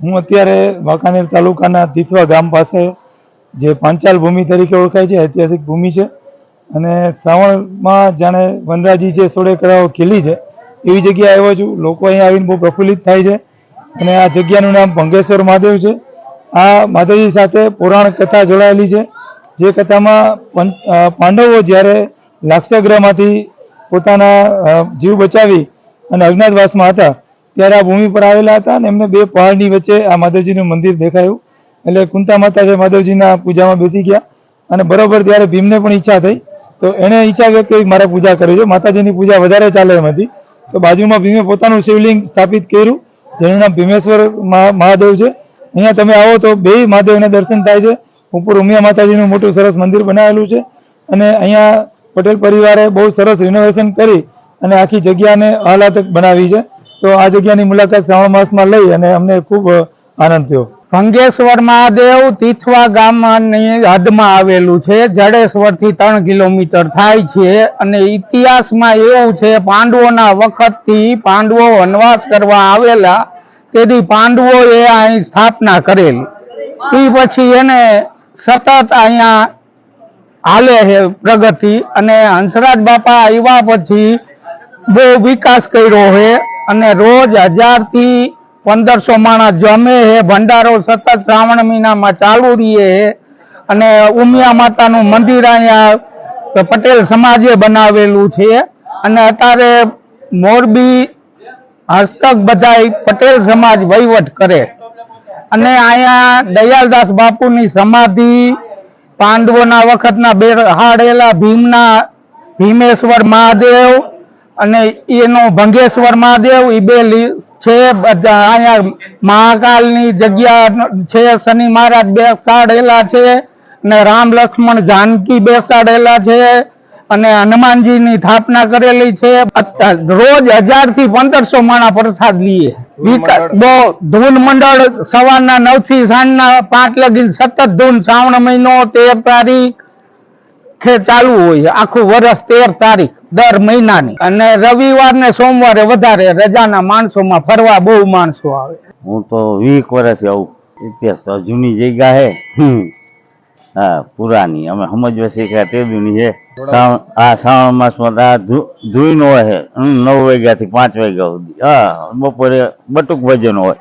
હું અત્યારે વાંકાનેર તાલુકાના તીથવા ગામ પાસે જે પાંચાલ ભૂમિ તરીકે ઓળખાય છે, ઐતિહાસિક ભૂમિ છે. અને શ્રાવણમાં જાણે વનરાજી છે સોળે કળાઓ ખીલી છે, એવી જગ્યાએ આવ્યો છું. લોકો અહીંયા આવીને બહુ પ્રફુલ્લિત થાય છે. અને આ જગ્યાનું નામ ભંગેશ્વર મહાદેવ છે. આ મહાદેવજી સાથે પુરાણ કથા જોડાયેલી છે. જે કથામાં પાંડવો જ્યારે લાક્ષાગ્રહમાંથી પોતાના જીવ બચાવી અને અજ્ઞાતવાસમાં હતા ત્યારે આ ભૂમિ પર આવેલા હતા અને એમને બે પહાડની વચ્ચે આ માધવજીનું મંદિર દેખાયું. એટલે કુંતા માતા છે માધવજીના પૂજામાં બેસી ગયા અને બરોબર ત્યારે ભીમને પણ ઈચ્છા થઈ. તો એણે ઈચ્છા વ્યક્ત કરી મારે પૂજા કરવી છે માતાજીની પૂજા વધારે ચાલે એમ હતી. તો બાજુમાં ભીમે પોતાનું શિવલિંગ સ્થાપિત કર્યું. જેનું નામ ભીમેશ્વર મહાદેવ છે. અહીંયા તમે આવો તો બે મહાદેવને દર્શન થાય છે. ઉપર ઉમિયા માતાજીનું મોટું સરસ મંદિર બનાવેલું છે. અને અહીંયા પટેલ પરિવારે બહુ સરસ રિનોવેશન કરી અને આખી જગ્યાને આહલાદક બનાવી છે. તો આ જગ્યાની મુલાકાત શ્રાવણ માસમાં લઈ અને અમને ખૂબ આનંદ થયો. ભંગેશ્વર મહાદેવ તીથવા ગામની હદમાં આવેલું છે. જડેશ્વરથી ત્રણ કિલોમીટર થાય છે અને ઇતિહાસમાં એવું છે, પાંડવોના વખતથી પાંડવો વનવાસ કરવા આવેલા, તેથી પાંડવોએ અહીં સ્થાપના કરેલી. એ પછી એને સતત અહીંયા હાલે છે પ્રગતિ અને હંસરાજ બાપા આવ્યા પછી બહુ વિકાસ કર્યો છે. અને રોજ હજારથી પંદરસો માણસ જમે હે, ભંડારો સતત શ્રાવણ મહિનામાં ચાલુ રહીએ હે. અને ઉમિયા માતાનું મંદિર અહીંયા પટેલ સમાજે બનાવેલું છે. અને અત્યારે મોરબી હસ્તક બધાય પટેલ સમાજ વહીવટ કરે. અને અહીંયા દયાલદાસ બાપુની સમાધિ પાંડવોના વખતના બે હાડેલા ભીમના ભીમેશ્વર મહાદેવ અને એનો ભંગેશ્વર મહાદેવ એ બે છે અહીંયા મહાકાલની જગ્યા છે શનિ મહારાજ બેસાડેલા છે અને રામ લક્ષ્મણ જાનકી બેસાડેલા છે અને હનુમાનજીની સ્થાપના કરેલી છે. રોજ હજારથી પંદરસો માણા પ્રસાદ લઈએ ધૂન મંડળ. સવારના નવથી સાંજના પાંચ લગી સતત ધૂન શ્રાવણ મહિનો તેર તારીખ કે ચાલુ હોય આખું વર્ષ તેર તારીખ દર મહિનાની. અને રવિવાર ને સોમવારે વધારે રજાના માણસોમાં ફરવા બહુ માણસો આવે. હું તો વીક વર્ષથી આવું. ઇતિહાસ તો જૂની જગ્યા હે હા, પુરાની. અમે સમજવા શીખ્યા તે જૂની છે. આ શ્રાવણ માસમાં આ ધુ- ધૂઈનો હોય નવ વાગ્યાથી પાંચ વાગ્યા સુધી. હા, બપોરે બટુક ભજન હોય.